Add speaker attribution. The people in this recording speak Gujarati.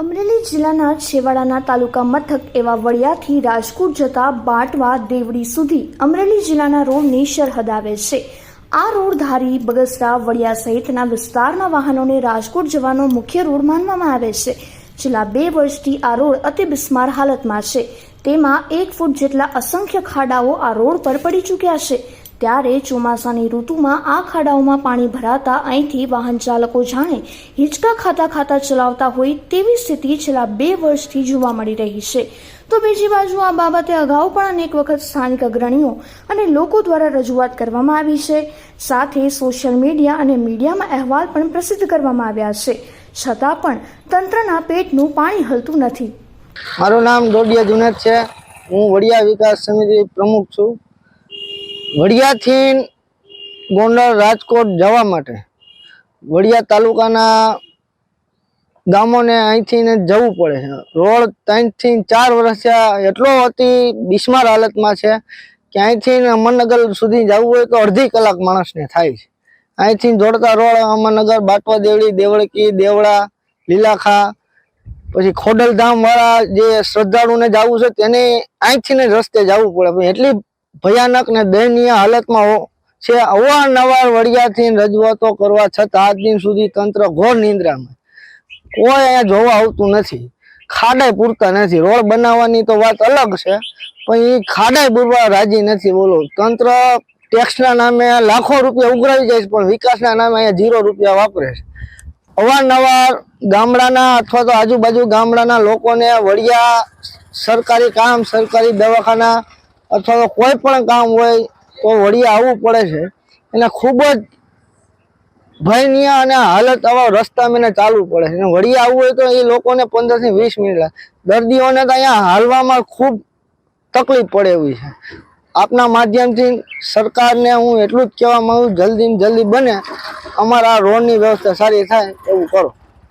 Speaker 1: અમરેલી જિલ્લાના છેવાડાના તાલુકા મથક એવા વડિયાથી રાજકોટ જતા બાટવા દેવડી સુધી અમરેલી જિલ્લાના રોડની સરહદ આવે છે. આ રોડ ધારી બગસરા, વડિયા સહિતના વિસ્તારના વાહનોને રાજકોટ જવાનો મુખ્ય રોડ માનવામાં આવે છે. છેલ્લા બે વર્ષથી આ રોડ અતિ બિસ્માર હાલતમાં છે. તેમાં એક ફૂટ જેટલા અસંખ્ય ખાડાઓ આ રોડ પર પડી ચૂક્યા છે. ત્યારે ચોમાસાની ઋતુમાં આ ખાડાઓમાં પાણી ભરાતા અહીંથી વાહન ચાલકો જાણે હિંચકા ખાતા ખાતા ચલાવતા હોય તેવી સ્થિતિ છેલ્લા બે વર્ષથી જોવા મળી રહી છે. તો બીજી બાજુ આ બાબતે અગાઉ પણ અનેક વખત સ્થાનિક અગ્રણીઓ અને લોકો દ્વારા રજૂઆત કરવામાં આવી છે. સાથે સોશિયલ મીડિયા અને મીડિયામાં અહેવાલ પણ પ્રસિદ્ધ કરવામાં આવ્યા છે. છતાં પણ તંત્રના પેટનું પાણી હલતું નથી.
Speaker 2: મારું નામ દોડિયા જુનેદ છે. હું વડિયા વિકાસ સમિતિ પ્રમુખ છું. વડિયાથી ગોંડલ રાજકોટ જવા માટે. વડિયા તાલુકાના ગામોને અહીંથી ને જવું પડે. છે રોડ ત્રણથી ચાર વર્ષ એટલો અતિ બિસ્માર હાલતમાં છે કે અહીંથી અમરનગર સુધી જવું હોય તો અડધી કલાક માણસને થાય છે. અહીંથી જોડતા રોડ અમરનગર બાટવા દેવડી દેવળકી, દેવળા, લીલાખા, પછી ખોડલધામ વાળા જે શ્રદ્ધાળુને જવું છે તેને અહીંથી ને રસ્તે જવું પડે. એટલી ભયાનક ને દયનીય હાલતમાં છે. અવારનવાર વડિયાથી રજૂઆતો કરવા છતાં આજ દિન સુધી તંત્ર ઘોર નિંદ્રામાં. કોઈ અહીંયા જોવા આવતું નથી. ખાડાઈ પૂરતા નથી. રોડ બનાવવાની તો વાત અલગ છે, પણ એ ખાડાઈ પૂરવા રાજી નથી. બોલો, તંત્ર ટેક્સના નામે લાખો રૂપિયા ઉઘરાવી જાય છે, પણ વિકાસના નામે અહીંયા ઝીરો રૂપિયા વાપરે છે. અવારનવાર ગામડાના અથવા તો આજુબાજુ ગામડાના લોકોને વડિયા સરકારી કામ, સરકારી દવાખાના અથવા તો કોઈ પણ કામ હોય તો વળી આવવું પડે છે. એને ખૂબ જ ભયનીય અને હાલત આવા રસ્તા મને ચાલવું પડે છે. અને વળી આવવું હોય તો એ લોકોને પંદરથી વીસ મિનિટ દર્દીઓને તો અહીંયા હાલવામાં ખૂબ તકલીફ પડે એવી છે. આપના માધ્યમથી સરકારને હું એટલું જ કહેવા માગું છું, જલ્દી જલ્દી બને. અમારા રોડની વ્યવસ્થા સારી થાય એવું કરો.